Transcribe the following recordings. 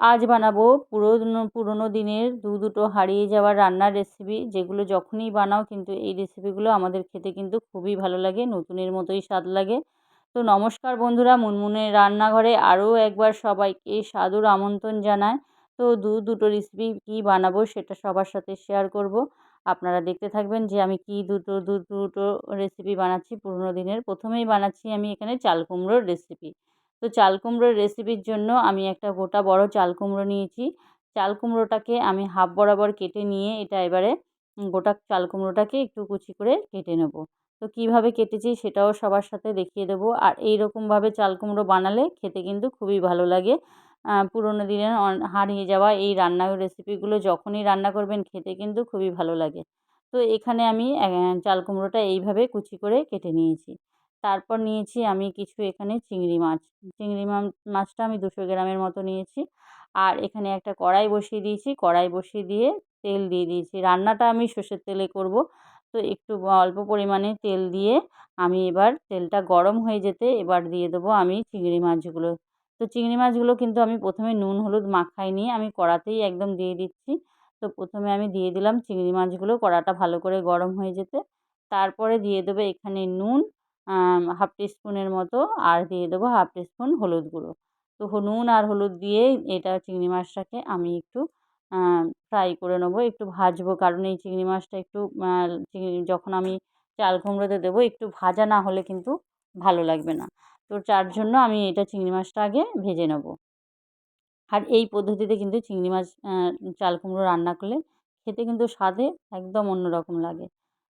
আজ বানাবো পুরোনো পুরোনো দিনের দু দুটো হারিয়ে যাওয়া রান্নার রেসিপি যেগুলো যখনই বানাও কিন্তু এই রেসিপিগুলো আমাদের খেতে কিন্তু খুবই ভালো লাগে, নতুনের মতোই স্বাদ লাগে। তো নমস্কার বন্ধুরা মুনমুনের রান্নাঘরে আরও একবার সবাইকে সাদর আমন্ত্রণ জানায় তো দু দুটো রেসিপি কী বানাবো সেটা সবার সাথে শেয়ার করব। আপনারা দেখতে থাকবেন যে আমি কী দুটো, দু দুটো রেসিপি বানাচ্ছি, পুরোনো দিনের। প্রথমেই বানাচ্ছি আমি এখানে চাল কুমড়োর রেসিপি তো চাল কুমড়োর রেসিপির জন্য আমি একটা গোটা বড় চাল কুমড়ো নিয়েছি। চাল কুমড়োটাকে আমি হাফ বরাবর কেটে নিয়ে এটা এবারে গোটা চাল কুমড়োটাকে একটু কুচি করে কেটে নেব। তো কীভাবে কেটেছি সেটাও সবার সাথে দেখিয়ে দেবো। আর এই রকমভাবে চাল কুমড়ো বানালে খেতে কিন্তু খুবই ভালো লাগে। পুরোনো দিনের হারিয়ে যাওয়া এই রান্নার রেসিপিগুলো যখনই রান্না করবেন খেতে কিন্তু খুবই ভালো লাগে। তো এখানে আমি চাল কুমড়োটা এইভাবে কুচি করে কেটে নিয়েছি। তারপর নিয়েছি আমি কিছু এখানে চিংড়ি মাছ। চিংড়ি মাছটা আমি দুশো গ্রামের মতো নিয়েছি। আর এখানে একটা কড়াই বসিয়ে দিয়েছি। কড়াই বসিয়ে দিয়ে তেল দিয়ে দিয়েছি। রান্নাটা আমি সর্ষের তেলে করব। তো একটু অল্প পরিমাণে তেল দিয়ে আমি এবার তেলটা গরম হয়ে যেতে এবার দিয়ে দেবো আমি চিংড়ি মাছগুলো। তো চিংড়ি মাছগুলো কিন্তু আমি প্রথমে নুন, হলুদ মাখাই নিয়ে আমি কড়াতেই একদম দিয়ে দিচ্ছি। তো প্রথমে আমি দিয়ে দিলাম চিংড়ি মাছগুলো কড়াটা ভালো করে গরম হয়ে যেতে। তারপরে দিয়ে দেবে এখানে নুন হাফ টিস্পুনের মতো আর দিয়ে দেবো হাফ টিস্পুন হলুদ গুঁড়ো। তো নুন আর হলুদ দিয়ে এটা চিংড়ি মাছটাকে আমি একটু ফ্রাই করে নেব, একটু ভাজবো। কারণ এই চিংড়ি মাছটা একটু চিংড়ি যখন আমি চাল কুমড়োতে দেবো, একটু ভাজা না হলে কিন্তু ভালো লাগবে না। তো যার জন্য আমি এটা চিংড়ি মাছটা আগে ভেজে নেব। আর এই পদ্ধতিতে কিন্তু চিংড়ি মাছ চাল কুমড়ো রান্না করলে খেতে কিন্তু স্বাদে একদম অন্য রকম লাগে।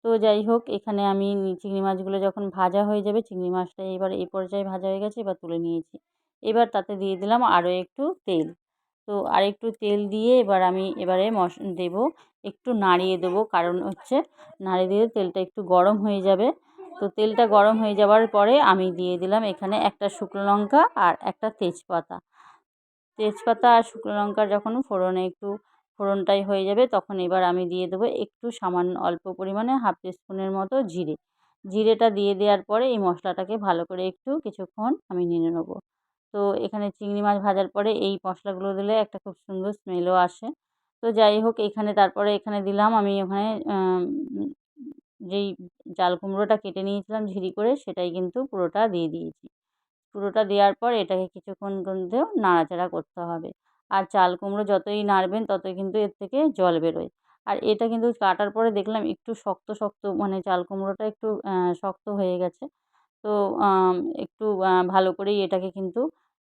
তো যাই হোক এখানে আমি চিংড়ি মাছগুলো যখন ভাজা হয়ে যাবে, চিংড়ি মাছটা এবার এই পর্যায়ে ভাজা হয়ে গেছে, এবার তুলে নিয়েছি। এবার তাতে দিয়ে দিলাম আরও একটু তেল। তো আর একটু তেল দিয়ে এবার আমি এবারে মশ, দেবো, একটু নাড়িয়ে দেবো। কারণ হচ্ছে নাড়িয়ে দিয়ে তেলটা একটু গরম হয়ে যাবে। তো তেলটা গরম হয়ে যাওয়ার পরে আমি দিয়ে দিলাম এখানে একটা শুকনো লঙ্কা আর একটা তেজপাতা। তেজপাতা আর শুকনো লঙ্কা যখন ফোড়নে একটু ফোড়নটাই হয়ে যাবে, তখন এবার আমি দিয়ে দেবো একটু সামান্য অল্প পরিমাণে হাফ টিস্পুনের মতো জিরে। জিরেটা দিয়ে দেওয়ার পরে এই মশলাটাকে ভালো করে একটু কিছুক্ষণ আমি নেড়ে নেব। তো এখানে চিংড়ি মাছ ভাজার পরে এই মশলাগুলো দিলে একটা খুব সুন্দর স্মেলও আসে। তো যাই হোক, এখানে তারপরে এখানে দিলাম আমি ওখানে যেই চাল কুমড়োটা কেটে নিয়েছিলাম ঝিরি করে সেটাই কিন্তু পুরোটা দিয়ে দিয়েছি। পুরোটা দেওয়ার পর এটাকে কিছুক্ষণ কিন্তু নাড়াচাড়া করতে হবে। আর চাল কুমড়ো যতই নাড়বেন ততই কিন্তু এর থেকে জল বেরোয়। আর এটা কিন্তু কাটার পরে দেখলাম একটু শক্ত শক্ত মানে চাল কুমড়োটা একটু শক্ত হয়ে গেছে। তো একটু ভালো করেই এটাকে কিন্তু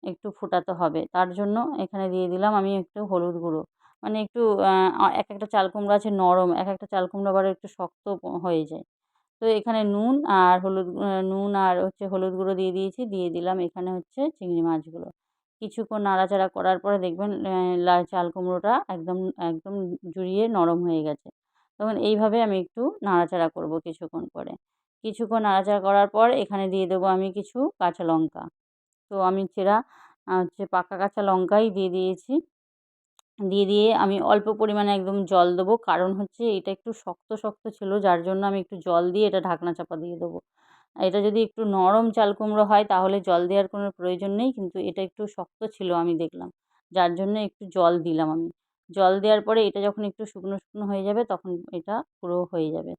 একটু ফোটাতে হবে। তার জন্য এখানে দিয়ে দিলাম আমি একটু হলুদ গুঁড়ো। মানে একটু এক একটা চাল কুমড়ো আছে নরম, এক একটা চাল কুমড়ো আবার একটু শক্ত হয়ে যায়। তো এখানে নুন আর হলুদ নুন আর হচ্ছে হলুদ গুঁড়ো দিয়ে দিয়েছি, দিয়ে দিলাম এখানে হচ্ছে চিংড়ি মাছগুলো। কিছুক্ষণ নাড়াচাড়া করার পরে দেখবেন লাল চাল কুমড়োটা একদম একদম জুড়িয়ে নরম হয়ে গেছে। তখন এইভাবে আমি একটু নাড়াচাড়া করব কিছুক্ষণ পরে। কিছুক্ষণ নাড়াচাড়া করার পর এখানে দিয়ে দেবো আমি কিছু কাঁচা লঙ্কা। তো আমি চেরা হচ্ছে পাকা কাঁচা লঙ্কাই দিয়ে দিয়েছি। দিয়ে দিয়ে আমি অল্প পরিমাণে একদম জল দেবো। কারণ হচ্ছে এটা একটু শক্ত শক্ত ছিল। যার জন্য আমি একটু জল দিয়ে এটা ঢাকনা চাপা দিয়ে দেবো। এটা যদি একটু নরম চাল কুমড়ো হয়, তাহলে জল দেওয়ার কোনো প্রয়োজন নেই। কিন্তু এটা একটু শক্ত ছিল আমি দেখলাম। যার জন্য একটু জল দিলাম আমি। জল দেওয়ার পরে এটা যখন একটু শুকনো শুকনো হয়ে যাবে, তখন এটা পুরো হয়ে যাবে।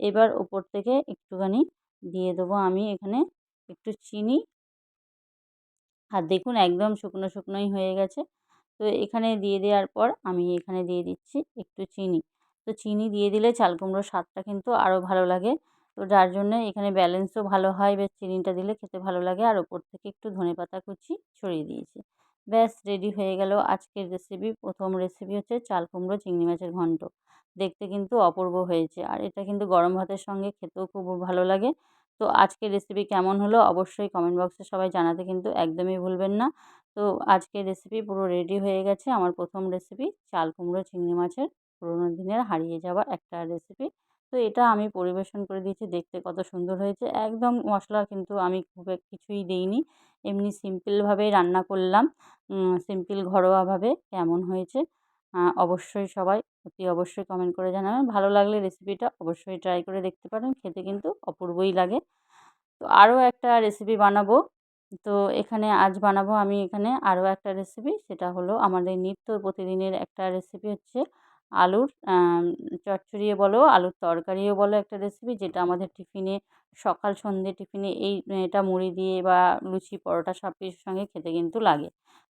এবার ওপর থেকে একটুখানি দিয়ে দেবো আমি এখানে একটু চিনি। আর দেখুন একদম শুকনো, শুকনোই হয়ে গেছে। তো এখানে দিয়ে দেওয়ার পর আমি এখানে দিয়ে দিচ্ছি একটু চিনি। তো চিনি দিয়ে দিলে চাল কুমড়োর স্বাদটা কিন্তু আরও ভালো লাগে। তো যার জন্য এখানে ব্যালেন্সও ভালো হয়। বেশ চিনিটা দিলে খেতে ভালো লাগে। আর ওপর থেকে একটু ধনে পাতা কুচি ছড়িয়ে দিয়েছি। ব্যাস রেডি হয়ে গেল আজকের রেসিপি প্রথম রেসিপি হচ্ছে চাল কুমড়ো, চিংড়ি মাছের ঘন্ট। দেখতে কিন্তু অপূর্ব হয়েছে। আর এটা কিন্তু গরম ভাতের সঙ্গে খেতেও খুব ভালো লাগে। তো আজকের রেসিপি কেমন হলো অবশ্যই কমেন্ট বক্সে সবাই জানাতে কিন্তু একদমই ভুলবেন না। তো আজকের রেসিপি পুরো রেডি হয়ে গেছে। আমার প্রথম রেসিপি চাল কুমড়ো, চিংড়ি মাছের পুরোনো দিনের হারিয়ে যাওয়া একটা রেসিপি তো এটা আমি পরিবেশন করে দিয়েছি। দেখতে কত সুন্দর হয়েছে। একদম মশলা কিন্তু আমি খুব কিছুই দিইনি। এমনি সিম্পলভাবেই রান্না করলাম। সিম্পল ঘরোয়াভাবে কেমন হয়েছে? অবশ্যই সবাই অতি অবশ্যই কমেন্ট করে জানাবেন। ভালো লাগলে রেসিপিটা অবশ্যই ট্রাই করে দেখতে পারেন। খেতে কিন্তু অপূর্বই লাগে। তো আরও একটা রেসিপি বানাবো। তো এখানে আজ বানাবো আমি এখানে আরও একটা রেসিপি সেটা হলো আমাদের নিত্য প্রতিদিনের একটা রেসিপি হচ্ছে আলুর চচ্চড়িও বলো, আলুর তরকারিও বলো একটা রেসিপি যেটা আমাদের টিফিনে সকাল সন্ধ্যে টিফিনে এই, এটা মুড়ি দিয়ে বা লুচি, পরোটা সব কিছুর সঙ্গে খেতে কিন্তু লাগে।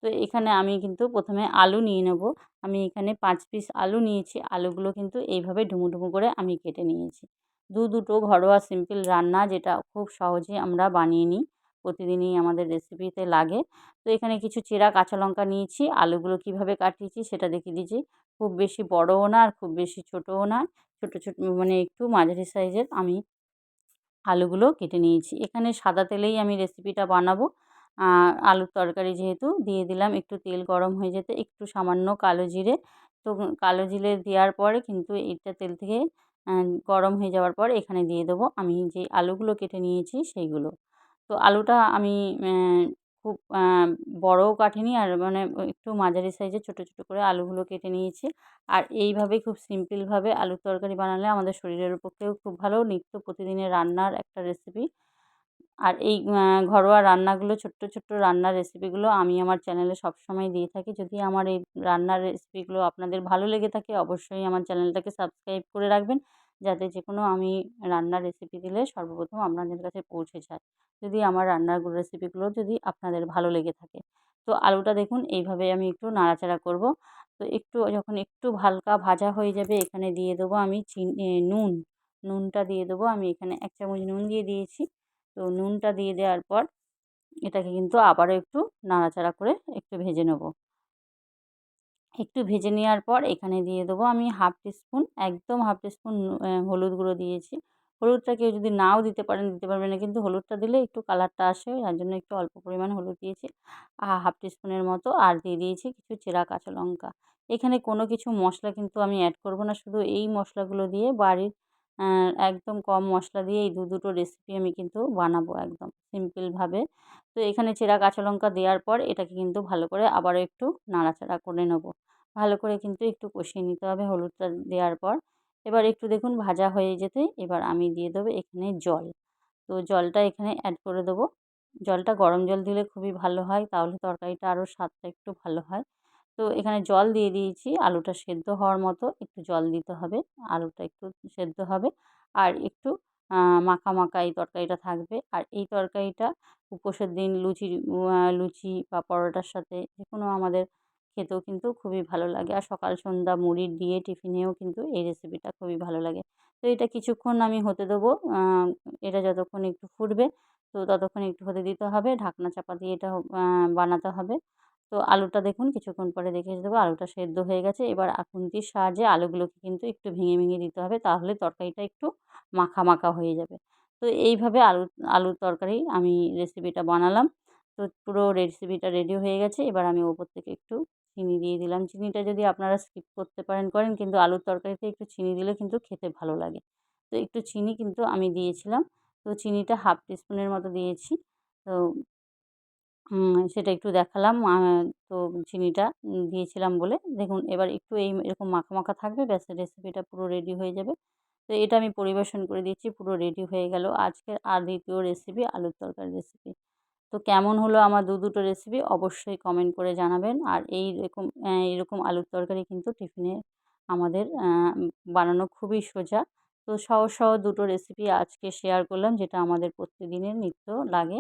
তো এখানে আমি কিন্তু প্রথমে আলু নিয়ে নেব। আমি এখানে পাঁচ পিস আলু নিয়েছি। আলুগুলো কিন্তু এইভাবে ডুমো ডুমো করে আমি কেটে নিয়েছি। দু দুটো ঘরোয়া সিম্পল রান্না যেটা খুব সহজে আমরা বানিয়ে নিই। প্রতিদিনই আমাদের রেসিপিতে লাগে। তো এখানে কিছু চেরা কাঁচা লঙ্কা নিয়েছি, আলুগুলো কীভাবে কাটিয়েছি সেটা দেখিয়ে দিয়েছি। খুব বেশি বড়ও না আর খুব বেশি ছোটোও না, ছোটো ছোটো মানে একটু মাঝারি সাইজের আমি আলুগুলো কেটে নিয়েছি। এখানে সাদা তেলেই আমি রেসিপিটা বানাবো। আলুর তরকারি যেহেতু দিয়ে দিলাম, একটু তেল গরম হয়ে যেতে, একটু সামান্য কালো জিরে। তো কালো জিরে দেওয়ার পরে কিন্তু এইটা তেল থেকে গরম হয়ে যাওয়ার পর এখানে দিয়ে দেবো। আমি যে আলুগুলো কেটে নিয়েছি সেইগুলো। তো আলুটা আমি খুব বড়ও কাটিনি আর মানে একটু মাঝারি সাইজের ছোটো ছোটো করে আলুগুলো কেটে নিয়েছি। আর এইভাবেই খুব সিম্পলভাবে আলুর তরকারি বানালে আমাদের শরীরের পক্ষেও খুব ভালো, নিত্য প্রতিদিনের রান্নার একটা রেসিপি আর এই ঘরোয়া রান্নাগুলো, ছোট্ট ছোট্ট রান্নার রেসিপিগুলো আমি আমার চ্যানেলে সবসময় দিয়ে থাকি। যদি আমার এই রান্নার রেসিপিগুলো আপনাদের ভালো লেগে থাকে, অবশ্যই আমার চ্যানেলটাকে সাবস্ক্রাইব করে রাখবেন। যাতে যে কোনো আমি রান্নার রেসিপি দিলে সর্বপ্রথম আপনাদের কাছে পৌঁছে যায়। যদি আমার রান্নার রেসিপিগুলো যদি আপনাদের ভালো লেগে থাকে। তো আলুটা দেখুন, এইভাবে আমি একটু নাড়াচাড়া করব। তো একটু, যখন একটু হালকা ভাজা হয়ে যাবে, এখানে দিয়ে দেবো আমি চিনি নুন। নুনটা দিয়ে দেবো আমি এখানে এক চামচ নুন দিয়ে দিয়েছি। তো নুনটা দিয়ে দেওয়ার পর, এটাকে কিন্তু আবারও একটু নাড়াচাড়া করে একটু ভেজে নেব। একটু ভেজে নেওয়ার পর এখানে দিয়ে দেবো আমি হাফ টিস্পুন একদম হাফ টিস্পুন হলুদ গুঁড়ো দিয়েছি। হলুদটা কেউ যদি নাও দিতে পারেন, দিতে পারবে না। কিন্তু হলুদটা দিলে একটু কালারটা আসে যার জন্য একটু অল্প পরিমাণ হলুদ দিয়েছি। হাফ টিস্পুনের মতো, আর দিয়ে দিয়েছি কিছু চেরা কাঁচা লঙ্কা। এখানে কোনো কিছু মশলা কিন্তু আমি অ্যাড করব না। শুধু এই মশলাগুলো দিয়ে বাড়ির একদম কম মশলা দিয়ে এই দু দুটো রেসিপি আমি কিন্তু বানাবো একদম সিম্পলভাবে তো এখানে চেরা কাঁচা লঙ্কা দেওয়ার পর এটাকে কিন্তু ভালো করে আবারও একটু নাড়াচাড়া করে নেব। ভালো করে কিন্তু একটু কষিয়ে নিতে হবে হলুদটা দেওয়ার পর। এবার একটু দেখুন ভাজা হয়ে যেতে এবার আমি দিয়ে দেবো এখানে জল। তো জলটা এখানে অ্যাড করে দেবো। জলটা গরম জল দিলে খুবই ভালো হয়, তাহলে তরকারিটা আরও স্বাদটা একটু ভালো হয়। তো এখানে জল দিয়ে দিয়েছি। আলুটা সেদ্ধ হওয়ার মতো একটু জল দিতে হবে। আলুটা একটু সেদ্ধ হবে। আর একটু মাখা মাখা এই তরকারিটা থাকবে। আর এই তরকারিটা উপোসের দিন লুচি লুচি বা পরোটার সাথে যে কোনো আমাদের খেতেও কিন্তু খুবই ভালো লাগে। আর সকাল সন্ধ্যা মুড়ির দিয়ে টিফিনেও কিন্তু এই রেসিপিটা খুবই ভালো লাগে। তো এটা কিছুক্ষণ আমি হতে দেবো। এটা যতক্ষণ একটু ফুটবে, তো ততক্ষণ একটু হতে দিতে হবে। ঢাকনা চাপা দিয়ে এটা বানাতে হবে। তো আলুটা দেখুন কিছুক্ষণ পরে দেখে দেবো, আলুটা সেদ্ধ হয়ে গেছে। এবার খুন্তির সাহায্যে আলুগুলোকে কিন্তু একটু ভেঙে ভেঙে দিতে হবে, তাহলে তরকারিটা একটু মাখা মাখা হয়ে যাবে। তো এইভাবে আলু, আলুর তরকারি আমি রেসিপিটা বানালাম। তো পুরো রেসিপিটা রেডি হয়ে গেছে। এবার আমি ওপর থেকে একটু চিনি দিয়ে দিলাম। চিনিটা যদি আপনারা স্কিপ করতে পারেন, করেন কিন্তু আলুর তরকারিতে একটু চিনি দিলে কিন্তু খেতে ভালো লাগে। তো একটু চিনি কিন্তু আমি দিয়েছিলাম। তো চিনিটা হাফ টিস্পুনের মতো দিয়েছি। তো সেটা একটু দেখালাম। তো চিনিটা দিয়েছিলাম বলে। দেখুন, এবার একটু এই এরকম মাখা মাখা থাকবে, ব্যাস রেসিপিটা পুরো রেডি হয়ে যাবে। তো এটা আমি পরিবেশন করে দিচ্ছি পুরো রেডি হয়ে গেল। আজকের আর দ্বিতীয় রেসিপি আলুর তরকারি রেসিপি তো কেমন হলো আমার দু দুটো রেসিপি অবশ্যই কমেন্ট করে জানাবেন। আর এই রকম এরকম আলুর তরকারি কিন্তু টিফিনে আমাদের বানানো খুবই সোজা। তো সহজ সহজ দুটো রেসিপি আজকে শেয়ার করলাম, যেটা আমাদের প্রতিদিনের নিত্য লাগে।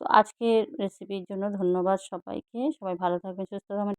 তো আজকের রেসিপির জন্য ধন্যবাদ সবাইকে। সবাই ভালো থাকবেন সুস্থ থাকবেন।